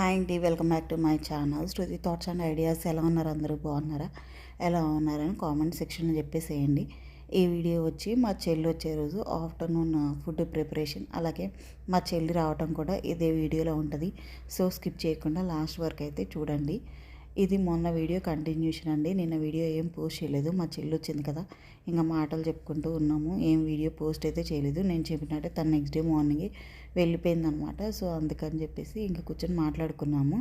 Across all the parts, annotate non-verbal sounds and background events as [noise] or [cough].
Hi అండి welcome back to my channel. Shruti thoughts and ideas ఎలా ఉన్నారు? అందరూ బాగున్నారా? ఎలా ఉన్నారని కామెంట్ సెక్షన్లో చెప్పేసేయండి. ఈ వీడియో వచ్చి మా చెల్లి వచ్చే రోజు ఆఫ్టర్నూన్ ఫుడ్ ప్రిపరేషన్ అలాగే మా చెల్లి రావటం కూడా ఇదే వీడియోలో ఉంటుంది. సో స్కిప్ చేయకుండా లాస్ట్ వరకు అయితే చూడండి. ఇది మొన్న వీడియో కంటిన్యూషన్ అండి. నిన్న వీడియో ఏం పోస్ట్ చేయలేదు. మా చెల్లి వచ్చింది కదా ఇంకా మాటలు చెప్పుకుంటూ ఉన్నాము. ఏం వీడియో పోస్ట్ అయితే చేయలేదు. నేను చెప్పినట్టే తను నెక్స్ట్ డే మార్నింగ్ వెళ్ళిపోయిందనమాట. సో అందుకని చెప్పేసి ఇంకా కూర్చొని మాట్లాడుకున్నాము.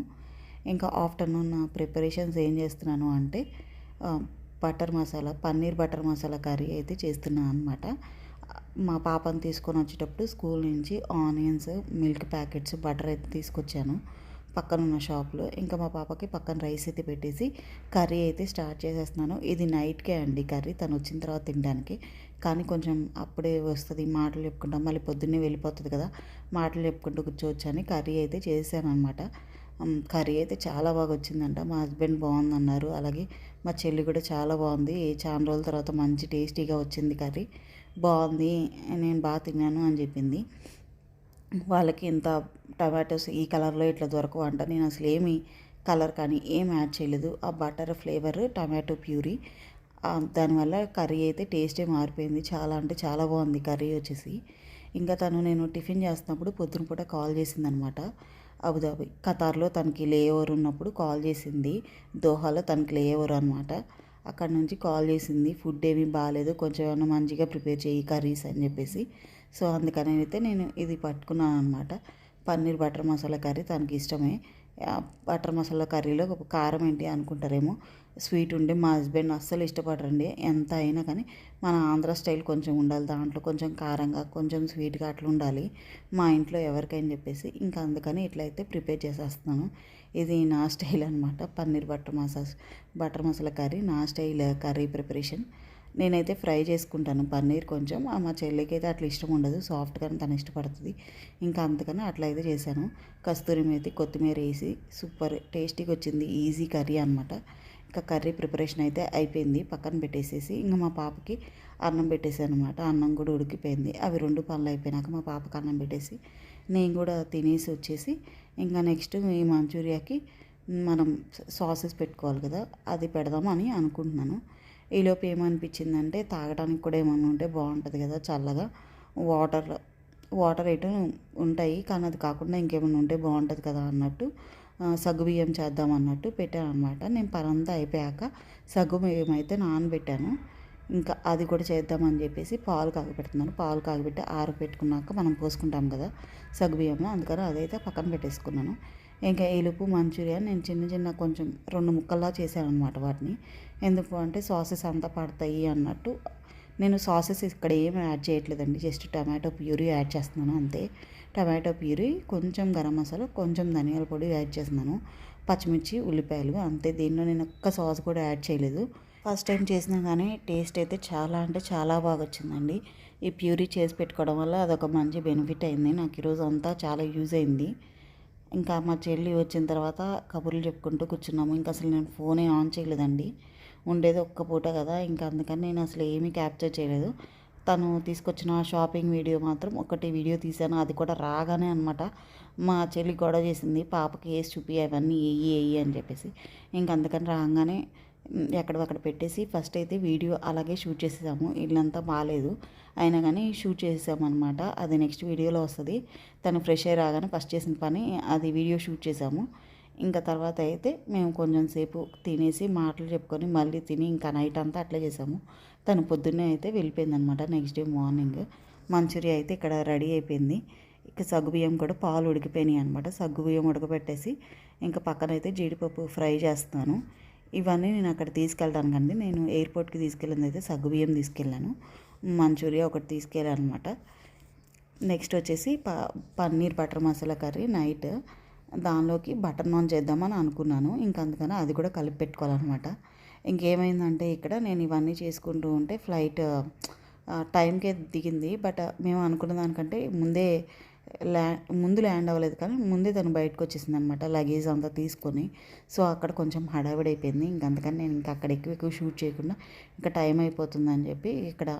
ఇంకా ఆఫ్టర్నూన్ ప్రిపరేషన్స్ ఏం చేస్తున్నాను అంటే butter masala paneer butter masala curry అయితే చేస్తున్నాను అనమాట. మా పాపను తీసుకొని వచ్చేటప్పుడు స్కూల్ నుంచి ఆనియన్స్ మిల్క్ ప్యాకెట్స్ బటర్ అయితే తీసుకొచ్చాను. పక్కన ఉన్న షాప్లో. ఇంకా మా పాపకి పక్కన రైస్ అయితే పెట్టేసి కర్రీ అయితే స్టార్ట్ చేసేస్తున్నాను. ఇది నైట్కే అండి కర్రీ. తను వచ్చిన తర్వాత తినడానికి. కానీ కొంచెం అప్పుడే వస్తుంది. మాటలు చెప్పుకుంటాం మళ్ళీ పొద్దున్నే వెళ్ళిపోతుంది కదా. మాటలు చెప్పుకుంటూ కూర్చోవచ్చు అని కర్రీ అయితే చేశాను అనమాట కర్రీ అయితే చాలా బాగా వచ్చిందంట. మా హస్బెండ్ బాగుందన్నారు. అలాగే మా చెల్లి కూడా చాలా బాగుంది. చాలా రోజుల తర్వాత మంచి టేస్టీగా వచ్చింది కర్రీ. బాగుంది. నేను బాగా తిన్నాను అని చెప్పింది. వాళ్ళకి ఇంత టమాటోస్ ఈ కలర్లో ఇట్లా దొరకవు అంట. నేను అసలు ఏమి కలర్ కానీ ఏం యాడ్ చేయలేదు. ఆ బటర్ ఫ్లేవర్ టమాటో ప్యూరీ. దానివల్ల కర్రీ అయితే టేస్టే మారిపోయింది. చాలా అంటే చాలా బాగుంది కర్రీ వచ్చేసి. ఇంకా తను నేను టిఫిన్ చేస్తున్నప్పుడు పొద్దున పూట కాల్ చేసిందనమాట. అబుదాబి. ఖతార్లో తనకి లేఓవర్ ఉన్నప్పుడు కాల్ చేసింది. దోహాలో తనకి లేఓవర్ అనమాట. అక్కడ నుంచి కాల్ చేసింది. ఫుడ్ ఏమీ బాగాలేదు కొంచెం ఏమైనా మంచిగా ప్రిపేర్ చేయి కర్రీస్ అని చెప్పేసి. సో అందుకని అయితే నేను ఇది పట్టుకున్నాను అనమాట పన్నీర్ బటర్ మసాలా కర్రీ తనకి ఇష్టమే. బటర్ మసాలా కర్రీలో కారం ఏంటి అనుకుంటారేమో. స్వీట్ ఉండి మా హస్బెండ్ అస్సలు ఇష్టపడరండి. ఎంత అయినా కానీ మన ఆంధ్ర స్టైల్ కొంచెం ఉండాలి దాంట్లో కొంచెం కారంగా కొంచెం స్వీట్గా అట్లా ఉండాలి. మా ఇంట్లో ఎవరికైనా చెప్పేసి ఇంకా అందుకని ఇట్లయితే ప్రిపేర్ చేసేస్తున్నాను. ఇది నా [laughs] స్టైల్ అనమాట paneer butter masala butter masala curry నా స్టైల్ కర్రీ ప్రిపరేషన్. నేనైతే ఫ్రై చేసుకుంటాను. పన్నీర్ కొంచెం. మా చెల్లికి అయితే అట్లా ఇష్టం ఉండదు. సాఫ్ట్గానే తను ఇష్టపడుతుంది. ఇంకా అందుకని అట్లా అయితే చేశాను. కస్తూరి మేతి కొత్తిమీర వేసి సూపర్ టేస్టీగా వచ్చింది. ఈజీ కర్రీ అనమాట ఇంకా కర్రీ ప్రిపరేషన్ అయితే అయిపోయింది. పక్కన పెట్టేసేసి ఇంకా మా పాపకి అన్నం పెట్టేసాను అనమాట అన్నం కూడా ఉడికిపోయింది. అవి రెండు పనులు అయిపోయినాక మా పాపకి అన్నం పెట్టేసి నేను కూడా తినేసి వచ్చేసి ఇంకా నెక్స్ట్ ఈ మంచూరియాకి మనం సాసెస్ పెట్టుకోవాలి కదా అది పెడదామని అనుకుంటున్నాను. ఈలోపు ఏమనిపించిందంటే తాగడానికి కూడా ఏమైనా ఉంటే బాగుంటుంది కదా చల్లగా. వాటర్ వాటర్ అయితే ఉంటాయి కానీ అది కాకుండా ఇంకేమైనా ఉంటే బాగుంటుంది కదా అన్నట్టు సగ్గుబియ్యం చేద్దాం అన్నట్టు పెట్టాను అనమాట నేను పరంతా అయిపోయాక సగ్గుబియ్యం అయితే నానబెట్టాను. ఇంకా అది కూడా చేద్దామని చెప్పేసి పాలు కాగబెడుతున్నాను. పాలు కాగబెట్టి ఆరబెట్టుకున్నాక మనం పోసుకుంటాం కదా సగ్గుబియ్యంలో అందుకని అదైతే పక్కన పెట్టేసుకున్నాను. ఇంకా ఎలుపు మంచూరియా నేను చిన్న చిన్న కొంచెం రెండు ముక్కల్లా చేశాను అనమాట వాటిని. ఎందుకు అంటే సాసెస్ అంతా పడతాయి అన్నట్టు. నేను సాసెస్ ఇక్కడ ఏం యాడ్ చేయట్లేదండి జస్ట్ టమాటో ప్యూరీ యాడ్ చేస్తున్నాను అంతే. టమాటో ప్యూరీ కొంచెం గరం మసాలా కొంచెం ధనియాల పొడి యాడ్ చేస్తున్నాను. పచ్చిమిర్చి ఉల్లిపాయలు అంతే. దీనిలో నేను ఒక్క సాస్ కూడా యాడ్ చేయలేదు. ఫస్ట్ టైం చేసినా కానీ టేస్ట్ అయితే చాలా అంటే చాలా బాగా వచ్చిందండి. ఈ ప్యూరీ చేసి పెట్టుకోవడం వల్ల అదొక మంచి బెనిఫిట్ అయింది. నాకు ఈరోజు అంతా చాలా యూజ్ అయింది. ఇంకా మా చెల్లి వచ్చిన తర్వాత కబుర్లు చెప్పుకుంటూ కూర్చున్నాము. ఇంకా అసలు నేను ఫోనే ఆన్ చేయలేదండి. ఉండేది ఒక్క పూట కదా ఇంకా అందుకని నేను అసలు ఏమీ క్యాప్చర్ చేయలేదు. తను తీసుకొచ్చిన షాపింగ్ వీడియో మాత్రం ఒకటి వీడియో తీశాను. అది కూడా రాగానే అనమాట మా చెల్లి గొడవ చేసింది పాపకి వేసి చూపి అవన్నీ వేయి వేయి అని చెప్పేసి. ఇంక అందుకని రాగానే ఎక్కడక్కడ పెట్టేసి ఫస్ట్ అయితే వీడియో అలాగే షూట్ చేసేసాము. ఇల్లంతా బాగాలేదు అయినా కానీ షూట్ చేసేసామన్నమాట. అది నెక్స్ట్ వీడియోలో వస్తుంది. తను ఫ్రెష్ అయ్యి రాగానే ఫస్ట్ చేసిన పని అది వీడియో షూట్ చేసాము. ఇంకా తర్వాత అయితే మేము కొంచెం సేపు తినేసి మాటలు చెప్పుకొని మళ్ళీ తిని ఇంకా నైట్ అంతా అట్లే చేసాము. తను పొద్దున్నే అయితే వెళ్ళిపోయిందనమాట నెక్స్ట్ డే మార్నింగ్ మంచూరియా అయితే ఇక్కడ రెడీ అయిపోయింది. ఇక సగ్గుబియ్యం కూడా పాలు ఉడికిపోయినాయి అనమాట సగ్గుబియ్యం ఉడకబెట్టేసి ఇంకా పక్కనైతే జీడిపప్పు ఫ్రై చేస్తాను. ఇవన్నీ నేను అక్కడ తీసుకెళ్ళడానికండి నేను ఎయిర్పోర్ట్కి తీసుకెళ్ళింది అయితే సగ్గుబియ్యం తీసుకెళ్ళాను. మంచూరియా ఒకటి తీసుకెళ్ళాను అనమాట నెక్స్ట్ వచ్చేసి ప paneer butter masala curry night. దానిలోకి బటర్ నాన్ చేద్దామని అనుకున్నాను. ఇంకా అందుకని అది కూడా కలిపి పెట్టుకోవాలన్నమాట. ఇంకేమైందంటే ఇక్కడ నేను ఇవన్నీ చేసుకుంటూ ఉంటే ఫ్లైట్ టైంకే దిగింది. బట్ మేము అనుకున్న దానికంటే ముందే ల్యా ముందు ల్యాండ్ అవ్వలేదు కానీ ముందే తను బయటకు వచ్చేసింది అనమాట లగేజ్ అంతా తీసుకొని. సో అక్కడ కొంచెం హడావిడి అయిపోయింది. ఇంక అందుకని నేను ఇంకా అక్కడ ఎక్కువ ఎక్కువ షూట్ చేయకుండా ఇంకా టైం అయిపోతుందని చెప్పి ఇక్కడ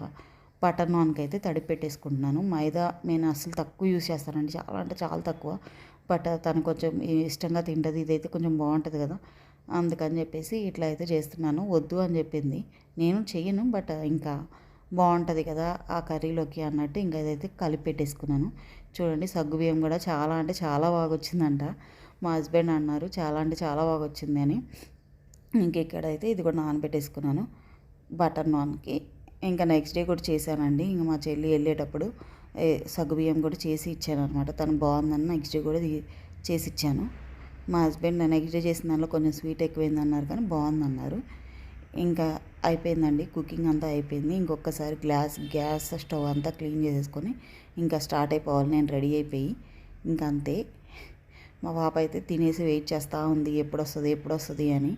బటర్ నాన్కి అయితే తడి పెట్టేసుకుంటున్నాను. మైదా నేను అసలు తక్కువ యూస్ చేస్తానండి. చాలా అంటే చాలా తక్కువ. బట్ తను కొంచెం ఇష్టంగా తింటుంది. ఇదైతే కొంచెం బాగుంటుంది కదా. అందుకని చెప్పేసి ఇట్లా అయితే చేస్తున్నాను. వద్దు అని చెప్పింది. నేను చెయ్యను. బట్ ఇంకా బాగుంటుంది కదా ఆ కర్రీలోకి అన్నట్టు ఇంకా ఇదైతే కలిపి పెట్టేసుకున్నాను. చూడండి సగ్గు బియ్యం కూడా చాలా అంటే చాలా బాగా వచ్చిందంట మా హస్బెండ్ అన్నారు చాలా అంటే చాలా బాగా వచ్చింది అని ఇంకెక్కడైతే ఇది కూడా నానబెట్టేసుకున్నాను. బటర్ నాన్కి. ఇంకా నెక్స్ట్ డే కూడా చేశానండి. ఇంకా మా చెల్లి వెళ్ళేటప్పుడు సగ్గుబియ్యం కూడా చేసి ఇచ్చాను అనమాట తను బాగుందని నెక్స్ట్ డే కూడా చేసి ఇచ్చాను. మా హస్బెండ్ నెక్స్ట్ డే చేసిన దానిలో కొంచెం స్వీట్ ఎక్కువైంది అన్నారు కానీ బాగుందన్నారు. ఇంకా అయిపోయిందండి కుకింగ్ అంతా అయిపోయింది. ఇంకొకసారి గ్లాస్ గ్యాస్ స్టవ్ అంతా క్లీన్ చేసేసుకొని ఇంకా స్టార్ట్ అయిపోవాలి. నేను రెడీ అయిపోయి ఇంకా అంతే. మా పాప అయితే తినేసి వెయిట్ చేస్తూ ఉంది. ఎప్పుడు వస్తుంది ఎప్పుడు వస్తుంది అని.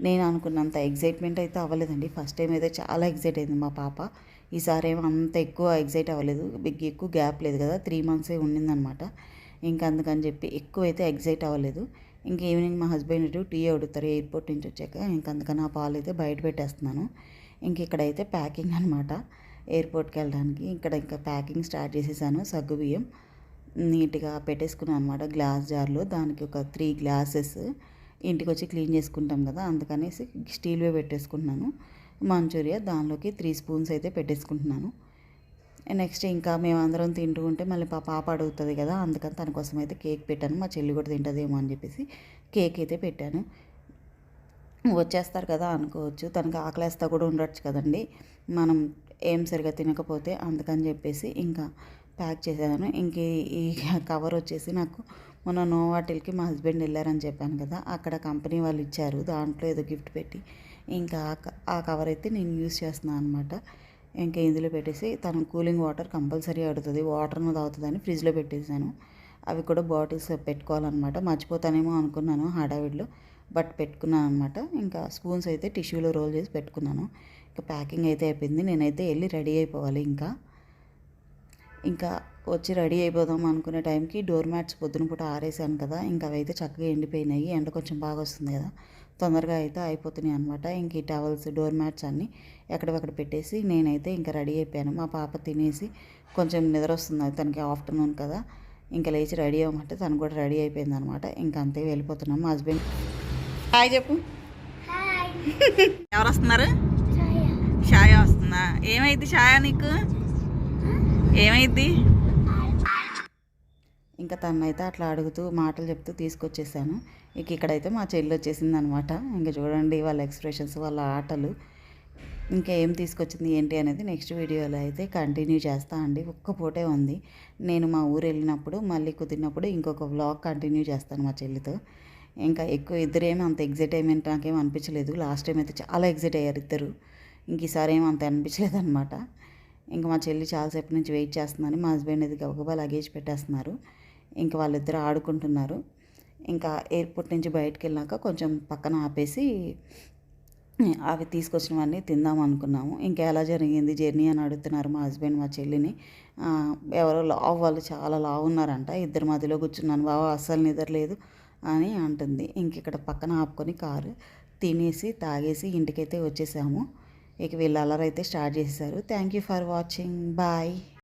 నేను అనుకున్నంత ఎగ్జైట్మెంట్ అయితే అవ్వలేదండి. ఫస్ట్ టైం అయితే చాలా ఎగ్జైట్ అయింది మా పాప. ఈసారి ఏమో అంత ఎక్కువ ఎగ్జైట్ అవ్వలేదు. బిగ్ ఎక్కువ గ్యాప్ లేదు కదా త్రీ మంత్సే ఉండిందనమాట. ఇంకా అందుకని చెప్పి ఎక్కువ అయితే ఎగ్జైట్ అవ్వలేదు. ఇంక ఈవినింగ్ మా హస్బెండ్ టీ అడుగుతారు ఎయిర్పోర్ట్ నుంచి వచ్చాక. ఇంక అందుకని ఆ పాలు అయితే బయట పెట్టేస్తున్నాను. ఇంక ఇక్కడైతే ప్యాకింగ్ అనమాట ఎయిర్పోర్ట్కి వెళ్ళడానికి ఇక్కడ ఇంకా ప్యాకింగ్ స్టార్ట్ చేసేసాను. సగ్గు బియ్యం నీట్గా పెట్టేసుకున్నాను అనమాట గ్లాస్ జార్లో దానికి ఒక త్రీ గ్లాసెస్ ఇంటికి వచ్చి క్లీన్ చేసుకుంటాం కదా అందుకనేసి స్టీల్వే పెట్టేసుకుంటున్నాను. మంచూరియా దానిలోకి త్రీ స్పూన్స్ అయితే పెట్టేసుకుంటున్నాను. నెక్స్ట్ ఇంకా మేమందరం తింటూ ఉంటే మళ్ళీ పా పాప అడుగుతుంది కదా అందుకని తన కోసం అయితే కేక్ పెట్టాను. మా చెల్లి కూడా తింటుందేమో అని చెప్పేసి కేక్ అయితే పెట్టాను. వచ్చేస్తారు కదా అనుకోవచ్చు తనకి ఆకలేస్తా కూడా ఉండొచ్చు కదండి. మనం ఏం సరిగా తినకపోతే అందుకని చెప్పేసి ఇంకా ప్యాక్ చేసేదాను. ఇంక ఈ కవర్ వచ్చేసి నాకు మొన్న నోవాటిల్కి మా హస్బెండ్ వెళ్ళారని చెప్పాను కదా అక్కడ కంపెనీ వాళ్ళు ఇచ్చారు దాంట్లో ఏదో గిఫ్ట్ పెట్టి. ఇంకా ఆ కవర్ అయితే నేను యూస్ చేస్తున్నాను అనమాట ఇంకా ఇందులో పెట్టేసి తను కూలింగ్ వాటర్ కంపల్సరీ అడుగుతుంది. వాటర్ను తాగుతుందని ఫ్రిడ్జ్లో పెట్టేశాను. అవి కూడా బాటిల్స్ పెట్టుకోవాలన్నమాట. మర్చిపోతానేమో అనుకున్నాను హడావిడిలో బట్ పెట్టుకున్నాను అనమాట ఇంకా స్పూన్స్ అయితే టిష్యూలో రోల్ చేసి పెట్టుకున్నాను. ఇంకా ప్యాకింగ్ అయితే అయిపోయింది. నేనైతే వెళ్ళి రెడీ అయిపోవాలి ఇంకా. ఇంకా వచ్చి రెడీ అయిపోదాం అనుకునే టైంకి డోర్ మ్యాట్స్ పొద్దున పూట ఆరేసాను కదా ఇంకా అవి అయితే చక్కగా ఎండిపోయినాయి. ఎండ కొంచెం బాగా వస్తుంది కదా. తొందరగా అయితే అయిపోతున్నాయి అనమాట ఇంక ఈ టవల్స్ డోర్ మ్యాట్స్ అన్నీ ఎక్కడెక్కడ పెట్టేసి నేనైతే ఇంకా రెడీ అయిపోయాను. మా పాప తినేసి కొంచెం నిద్ర వస్తుంది తనకి ఆఫ్టర్నూన్ కదా. ఇంకా లేచి రెడీ అవ్వమంటే తను కూడా రెడీ అయిపోయింది అనమాట ఇంకా అంతే వెళ్ళిపోతున్నాం. మా హస్బెండ్ హాయ్ చెప్పు. ఎవరు వస్తున్నారు షాయ వస్తుందా? ఏమైంది షాయ నీకు? ఏమైంది ఇంకా తనైతే అట్లా అడుగుతూ మాటలు చెప్తూ తీసుకొచ్చేసాను. ఇక ఇక్కడైతే మా చెల్లి వచ్చేసింది అనమాట ఇంకా చూడండి వాళ్ళ ఎక్స్ప్రెషన్స్ వాళ్ళ ఆటలు. ఇంకా ఏం తీసుకొచ్చింది ఏంటి అనేది నెక్స్ట్ వీడియోలో అయితే కంటిన్యూ చేస్తా అండి. ఒక్క పూటే ఉంది. నేను మా ఊరు వెళ్ళినప్పుడు మళ్ళీ కుదిరినప్పుడు ఇంకొక వ్లాగ్ కంటిన్యూ చేస్తాను మా చెల్లితో. ఇంకా ఎక్కువ ఇద్దరేమీ అంత ఎగ్జైట్ అయ్యేంత నాకేం అనిపించలేదు. లాస్ట్ టైం అయితే చాలా ఎగ్జైట్ అయ్యారు ఇద్దరు. ఇంక ఈసారి ఏం అంత అనిపించలేదు అనమాట ఇంకా మా చెల్లి చాలాసేపు నుంచి వెయిట్ చేస్తుందని మా హస్బెండ్ ఇది గబగబా లగేజ్ పెట్టేస్తున్నారు. ఇంకా వాళ్ళిద్దరు ఆడుకుంటున్నారు. ఇంకా ఎయిర్పోర్ట్ నుంచి బయటకు వెళ్ళాక కొంచెం పక్కన ఆపేసి అవి తీసుకొచ్చినవన్నీ తిందాం అనుకున్నాము. ఇంకా ఎలా జరిగింది? జర్నీ అని అడుగుతున్నారు మా హస్బెండ్ మా చెల్లిని. ఎవరో లావ్ వాళ్ళు చాలా లావు ఉన్నారంట. ఇద్దరు మధ్యలో కూర్చున్నాను బాబా అస్సలు నిద్రలేదు అని అంటుంది. ఇంక ఇక్కడ పక్కన ఆపుకొని కారు తినేసి తాగేసి ఇంటికైతే వచ్చేసాము. ఇక వీళ్ళు అలరైతే స్టార్ట్ చేశారు thank you for watching. Bye.